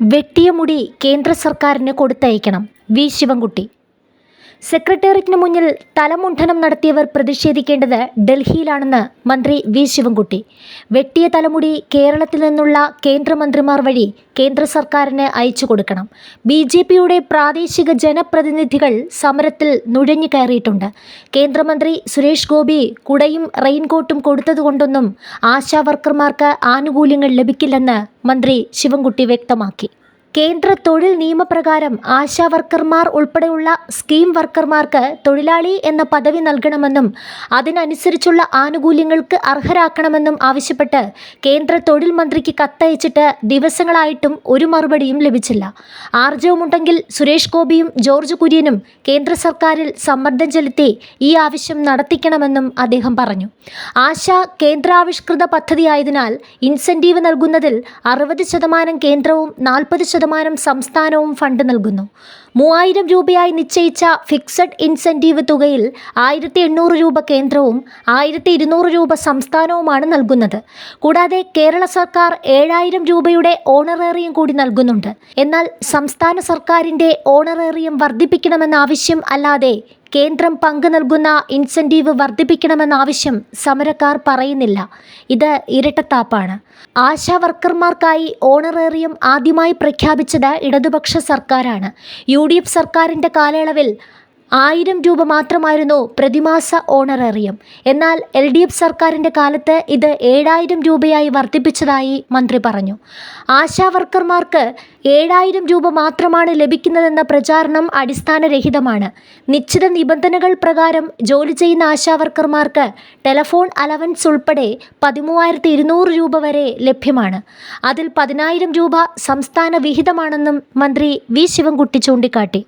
വെട്ടിയ മുടി കേന്ദ്ര സർക്കാരിന് കൊടുത്തയക്കണം. വി. ശിവൻകുട്ടി. സെക്രട്ടേറിയറ്റിന് മുന്നിൽ തലമുണ്ഠനം നടത്തിയവർ പ്രതിഷേധിക്കേണ്ടത് ഡൽഹിയിലാണെന്ന് മന്ത്രി വി. ശിവൻകുട്ടി. വെട്ടിയ തലമുടി കേരളത്തിൽ നിന്നുള്ള കേന്ദ്രമന്ത്രിമാർ വഴി കേന്ദ്ര സർക്കാരിന് അയച്ചു കൊടുക്കണം. ബി. ജെ. പിയുടെ പ്രാദേശിക ജനപ്രതിനിധികൾ സമരത്തിൽ നുഴഞ്ഞു കയറിയിട്ടുണ്ട്. കേന്ദ്രമന്ത്രി സുരേഷ് ഗോപി കുടയും റെയിൻകോട്ടും കൊടുത്തതുകൊണ്ടൊന്നും ആശാ വർക്കർമാർക്ക് ആനുകൂല്യങ്ങൾ ലഭിക്കില്ലെന്ന് മന്ത്രി ശിവൻകുട്ടി വ്യക്തമാക്കി. കേന്ദ്ര തൊഴിൽ നിയമപ്രകാരം ആശാ വർക്കർമാർ ഉൾപ്പെടെയുള്ള സ്കീം വർക്കർമാർക്ക് തൊഴിലാളി എന്ന പദവി നൽകണമെന്നും അതിനനുസരിച്ചുള്ള ആനുകൂല്യങ്ങൾക്ക് അർഹരാക്കണമെന്നും ആവശ്യപ്പെട്ട് കേന്ദ്ര തൊഴിൽ മന്ത്രിക്ക് കത്തയച്ചിട്ട് ദിവസങ്ങളായിട്ടും ഒരു മറുപടിയും ലഭിച്ചില്ല. ആർജവമുണ്ടെങ്കിൽ സുരേഷ് ഗോപിയും ജോർജ് കുര്യനും കേന്ദ്ര സർക്കാരിൽ സമ്മർദ്ദം ചെലുത്തി ഈ ആവശ്യം നടത്തിക്കണമെന്നും അദ്ദേഹം പറഞ്ഞു. ആശ കേന്ദ്രാവിഷ്കൃത പദ്ധതിയായതിനാൽ ഇൻസെന്റീവ് നൽകുന്നതിൽ അറുപത് ശതമാനം കേന്ദ്രവും നാൽപ്പത് ശതമാനം സംസ്ഥാനവും ഫണ്ട് നൽകുന്നു. മൂവായിരം രൂപയായി നിശ്ചയിച്ച ഫിക്സഡ് ഇൻസെന്റീവ് തുകയിൽ ആയിരത്തി എണ്ണൂറ് രൂപ കേന്ദ്രവും ആയിരത്തി ഇരുന്നൂറ് രൂപ സംസ്ഥാനവുമാണ് നൽകുന്നത്. കൂടാതെ കേരള സർക്കാർ ഏഴായിരം രൂപയുടെ ഓണറേറിയം കൂടി നൽകുന്നുണ്ട്. എന്നാൽ സംസ്ഥാന സർക്കാരിന്റെ ഓണറേറിയം വർദ്ധിപ്പിക്കണമെന്ന ആവശ്യം അല്ലാതെ കേന്ദ്രം പങ്ക് നൽകുന്ന ഇൻസെന്റീവ് വർദ്ധിപ്പിക്കണമെന്ന ആവശ്യം സമരക്കാർ പറയുന്നില്ല. ഇത് ഇരട്ടത്താപ്പാണ്. ആശാ വർക്കർമാർക്കായി ഓണറേറിയം ആദ്യമായി പ്രഖ്യാപിച്ചത് ഇടതുപക്ഷ സർക്കാരാണ്. യു ഡി എഫ് സർക്കാരിന്റെ കാലയളവിൽ ആയിരം രൂപ മാത്രമായിരുന്നു പ്രതിമാസ ഓണറേറിയം എന്നാൽ എൽ ഡി എഫ് സർക്കാരിന്റെ കാലത്ത് ഇത് ഏഴായിരം രൂപയായി വർദ്ധിപ്പിച്ചതായി മന്ത്രി പറഞ്ഞു. ആശാ വർക്കർമാർക്ക് ഏഴായിരം രൂപ മാത്രമാണ് ലഭിക്കുന്നതെന്ന പ്രചാരണം അടിസ്ഥാനരഹിതമാണ്. നിശ്ചിത നിബന്ധനകൾ പ്രകാരം ജോലി ചെയ്യുന്ന ആശാവർക്കർമാർക്ക് ടെലഫോൺ അലവൻസ് ഉൾപ്പെടെ പതിമൂവായിരത്തി ഇരുന്നൂറ് രൂപ വരെ ലഭ്യമാണ്. അതിൽ പതിനായിരം രൂപ സംസ്ഥാന വിഹിതമാണെന്നും മന്ത്രി വി ശിവൻകുട്ടി ചൂണ്ടിക്കാട്ടി.